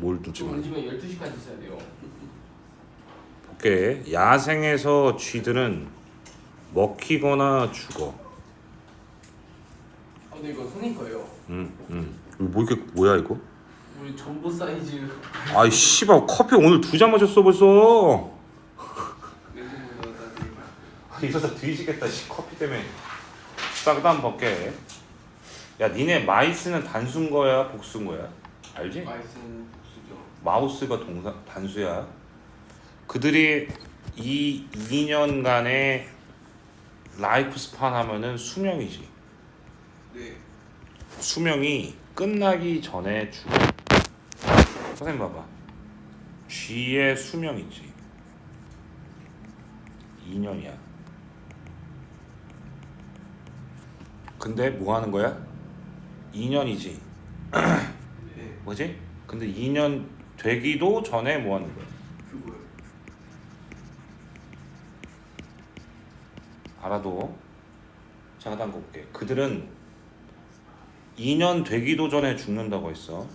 뭘 두지. 우리 집에 12시까지 있어야 돼요. 볼게. 야생에서 쥐들은 먹히거나 죽어. 아 근데 이거 손님 거예요. 응, 응. 이거 뭐 이렇게 뭐야 이거? 우리 전보 사이즈 아이 씨발 커피 오늘 두 잔 마셨어 벌써. 렌즈보다 이러다 뒤지겠다 씨 커피 때문에. 싹다 한번 볼게. 야 니네 마이스는 단수인 거야 복수인 거야? 알지? 마이스는 복수죠. 마우스가 동사 단수야. 그들이 이 2년간의 라이프 스판 하면은 수명이지. 네. 수명이 끝나기 전에 죽어. 선생님 봐봐. 쥐의 수명 있지. 2년이야. 근데 뭐 하는 거야? 2년이지. 네. 뭐지? 근데 2년 되기도 전에 뭐 하는 거야? 알아도 잠깐 볼게. 그들은 2년 되기도 전에 죽는다고 했어.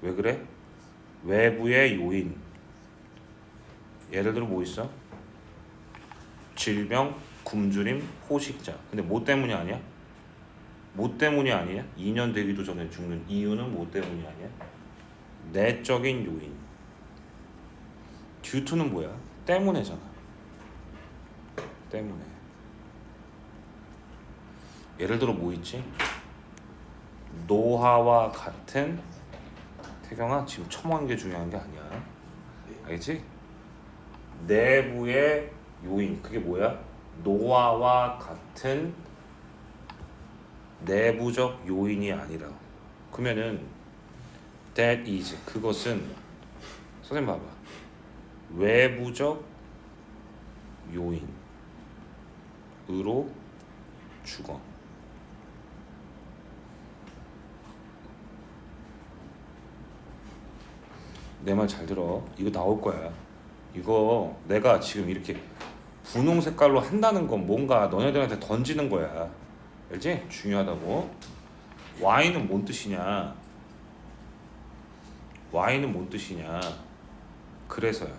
왜 그래? 외부의 요인. 예를 들어 뭐 있어? 질병, 굶주림, 포식자. 근데 뭐 때문이 아니야? 뭐 때문이 아니야? 2년 되기도 전에 죽는 이유는 뭐 때문이 아니야? 내적인 요인. 듀투는 뭐야? 때문에잖아. 때문에. 예를 들어 뭐 있지? 노화와 같은 태경아 지금 첨언한 게 중요한 게 아니야. 알겠지? 내부의 요인 그게 뭐야? 노화와 같은 내부적 요인이 아니라 그러면은 that is. 그것은 선생님 봐봐. 외부적 요인으로 죽어. 내말 잘 들어. 이거 나올 거야. 이거 내가 지금 이렇게 분홍 색깔로 한다는 건 뭔가 너네들한테 던지는 거야. 알지? 중요하다고. Y는 뭔 뜻이냐 Y는 뭔 뜻이냐 그래서야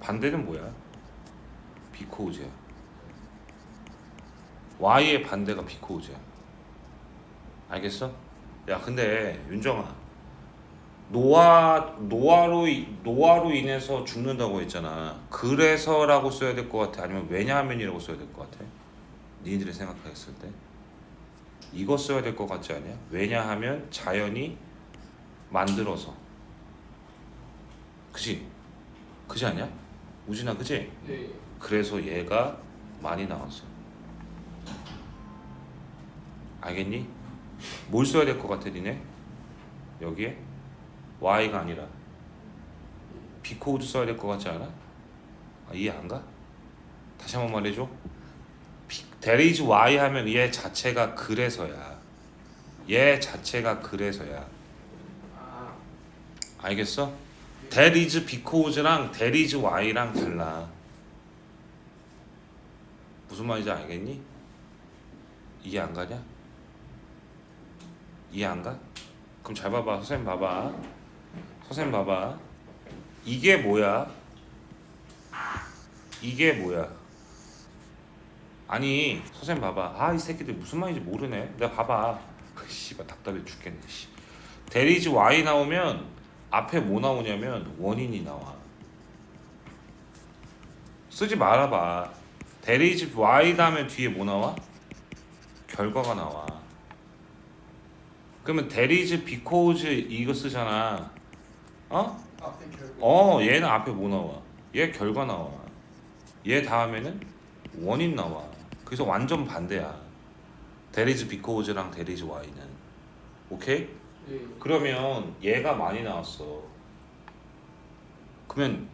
반대는 뭐야? 비코우즈야 Y의 반대가 비코우즈야 알겠어? 야 근데 윤정아 노화 노화로 이- 노화로 인해서 죽는다고 했잖아. 그래서라고 써야 될 것 같아. 아니면 왜냐하면이라고 써야 될 것 같아. 니들이 생각했을 때 이거 써야 될 것 같지 않냐? 왜냐하면 자연이 만들어서. 그지? 그지 않냐? 우진아 그지? 네. 그래서 얘가 많이 나왔어. 알겠니? 뭘 써야 될 것 같아, 니네? 여기에 Y가 아니라 비코드 써야 될 것 같지 않아? 아, 이해 안 가? 다시 한번 말해줘. 비- There is Y 하면 얘 자체가 그래서야. 얘 자체가 그래서야. 아 알겠어? That is because랑 That is Y랑 달라. 무슨 말인지 알겠니? 이해 안 가냐? 이해 안 가? 그럼 잘 봐봐. 선생님 봐봐. 선생님 봐봐. 이게 뭐야? 이게 뭐야? 아니 선생님 봐봐. 아 이 새끼들 무슨 말인지 모르네. 내가 봐봐. 씨발 답답해 죽겠네. 씨. 대리지 Y 나오면 앞에 뭐 나오냐면 원인이 나와. 쓰지 말아봐. 대리지 Y 다음에 뒤에 뭐 나와? 결과가 나와. 그러면 대리즈 비코즈 이거 쓰잖아. 어? 어 얘는 앞에 뭐 나와? 얘 결과 나와. 얘 다음에는 원인 나와. 그래서 완전 반대야. 대리즈 비코즈랑 대리즈 Y는. 오케이? 네. 그러면 얘가 많이 나왔어. 그러면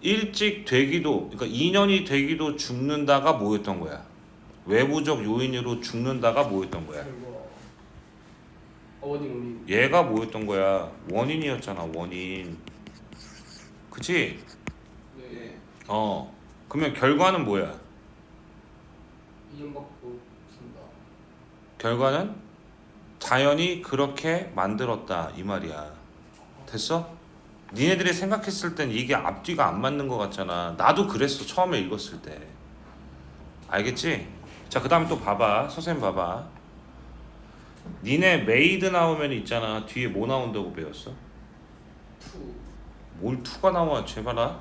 일찍 되기도 그러니까 2년이 되기도 죽는다가 뭐였던 거야? 외부적 요인으로 죽는다가 뭐였던 거야? 원인 얘가 뭐였던 거야? 원인이었잖아, 원인. 그치? 네. 어. 그러면 결과는 뭐야? 받고 산다. 결과는 자연이 그렇게 만들었다 이 말이야. 됐어? 니네들이 생각했을 땐 이게 앞뒤가 안 맞는 것 같잖아. 나도 그랬어 처음에 읽었을 때. 알겠지? 자 그다음 또 봐봐 선생님 봐봐. 니네 메이드 나오면 있잖아 뒤에 뭐 나온다고 배웠어? 투 뭘 투가 나와 제발아.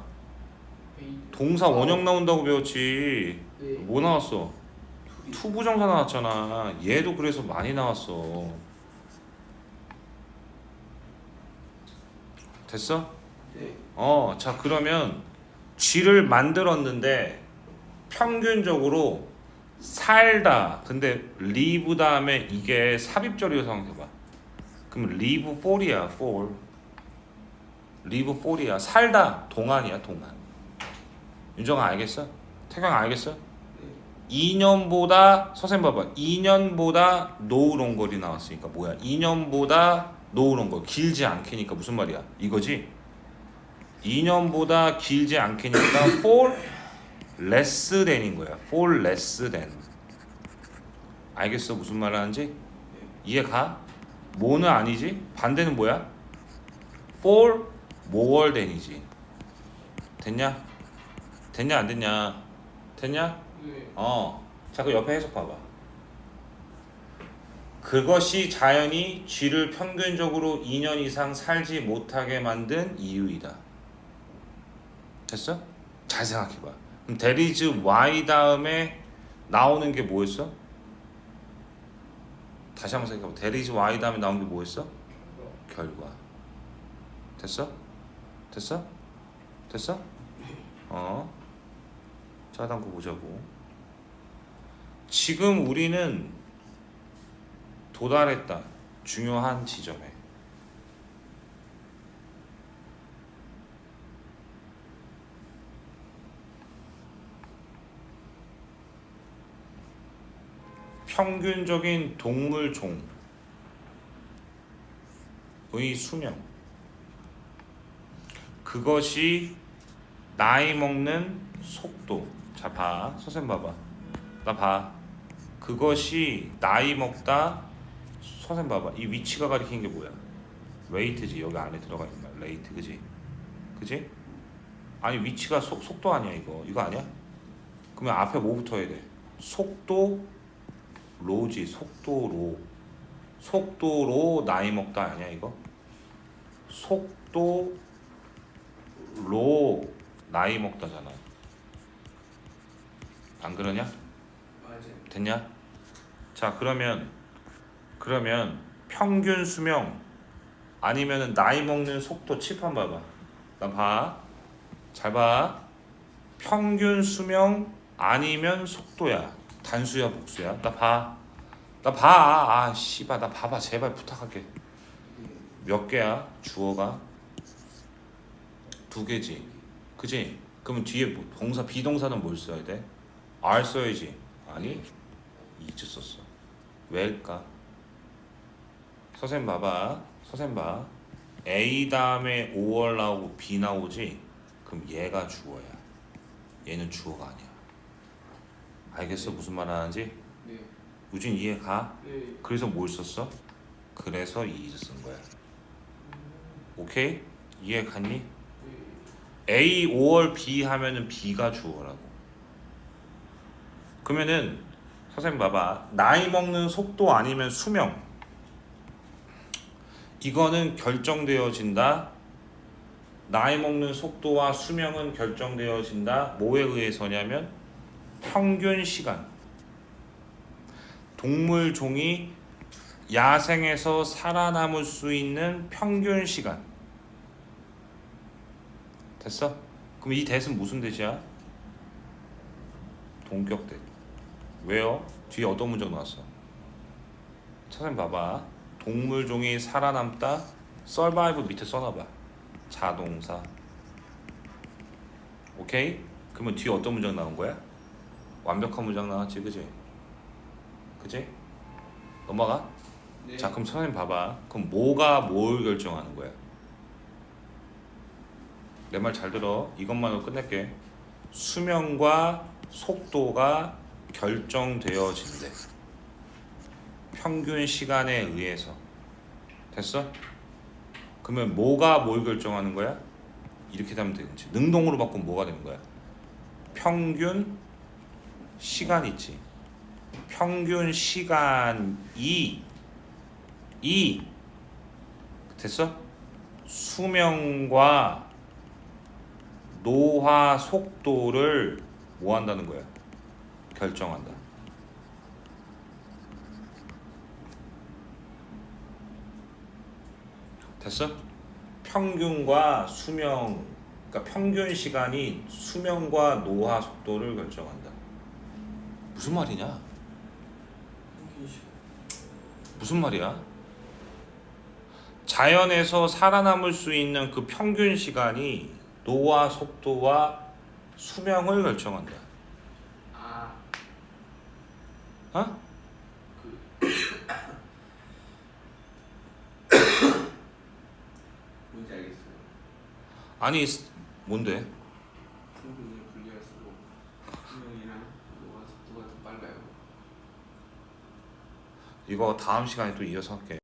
동사 원형 나온다고 배웠지. 네 뭐 나왔어? 투리 투 부정사 나왔잖아. 얘도 그래서 많이 나왔어. 됐어? 네 어, 자 그러면 쥐를 만들었는데 평균적으로 살다. 근데 live 다음에 이게 삽입절이라고 생각해봐. 그럼 live for이야, for. live for이야. 살다. 동안이야, 동안. 윤정아 알겠어? 태경 알겠어? 네 2년보다 선생님 봐봐. 2년보다 노우롱걸이 나왔으니까 뭐야? 2년보다 노우롱걸 길지 않게니까 무슨 말이야? 이거지? 2년보다 길지 않게니까 for less than인 거야. for less than. 알겠어? 무슨 말 하는지? 이해 가? 뭐는 아니지? 반대는 뭐야? for more than이지. 됐냐? 됐냐? 안 됐냐? 됐냐 네 어. 자, 그 옆에 해석 봐봐. 그것이 자연이 쥐를 평균적으로 2년 이상 살지 못하게 만든 이유이다. 됐어? 잘 생각해봐. 그럼 there is y 다음에 나오는 게 뭐였어? 다시 한번 생각해봐. there is y 다음에 나오는 게 뭐였어? 결과. 됐어? 됐어? 됐어? 어. 거 보자고. 지금 우리는 도달했다. 중요한 지점에. 평균적인 동물 종의 수명. 그것이 나이 먹는 속도. 자, 봐. 선생님 봐봐. 나 봐. 그것이 나이 먹다. 선생님 봐봐. 이 위치가 가리키는 게 뭐야? 웨이트지. 여기 안에 들어가 있는 거야. 레이트. 그지? 그지? 아니 위치가 속, 속도 아니야 이거. 이거 아니야? 그러면 앞에 뭐 붙어야 돼? 속도 로지. 속도로. 속도로 나이 먹다 아니야 이거? 속도로 나이 먹다잖아. 안 그러냐? 됐냐? 자 그러면 그러면 평균 수명 아니면은 나이 먹는 속도 칠판 봐봐. 나 봐. 잘 봐. 평균 수명 아니면 속도야. 단수야 복수야. 나 봐. 나 봐. 아 씨발 나 봐봐 제발 부탁할게. 몇 개야 주어가 두 개지. 그지? 그러면 뒤에 뭐 동사 비동사는 뭘 써야 돼? R 써야지. 아니 이즈 썼어. 왜일까? 선생님 봐봐. 선생님 봐. A 다음에 5월 나오고 B 나오지? 그럼 얘가 주어야. 얘는 주어가 아니야. 알겠어? 무슨 말 하는지? 네 우진 이해 가? 네 그래서 뭘 썼어? 그래서 이 이즈 쓴 거야. 오케이? 이해 갔니? 네 A 5월 B 하면은 B가 주어라고. 그러면은 선생님 봐봐. 나이 먹는 속도 아니면 수명. 이거는 결정되어진다. 나이 먹는 속도와 수명은 결정되어진다. 뭐에 의해서냐면 평균 시간. 동물 종이 야생에서 살아남을 수 있는 평균 시간. 됐어? 그럼 이 대은 무슨 대시야? 동격 대. 왜요? 뒤에 어떤 문장 나왔어? 선생님 봐봐. 동물 종이 살아남다. survive 밑에 써놔봐. 자동사. 오케이? 그러면 뒤에 어떤 문장 나온 거야? 완벽한 문장 나왔지, 그지? 그지? 넘어가. 네. 자, 그럼 선생님 봐봐. 그럼 뭐가 뭘 결정하는 거야? 내 말 잘 들어. 이것만으로 끝낼게. 수명과 속도가 결정되어진대. 평균 시간에 의해서 됐어? 그러면 뭐가 뭘 결정하는 거야? 이렇게 되면 되겠지. 능동으로 바꾸면 뭐가 되는 거야? 평균 시간 있지. 평균 시간이 이 됐어? 수명과 노화 속도를 뭐 한다는 거야? 결정한다. 됐어? 평균과 수명, 그러니까 평균 시간이 수명과 노화 속도를 결정한다. 무슨 말이냐? 무슨 말이야? 자연에서 살아남을 수 있는 그 평균 시간이 노화 속도와 수명을 결정한다. 아, 어? 뭔지 알겠어요. 아니 뭔데? 평균을 분리할수록 수명이랑 노화 속도가 더 빨라요. 이거 다음 시간에 또 이어서 할게.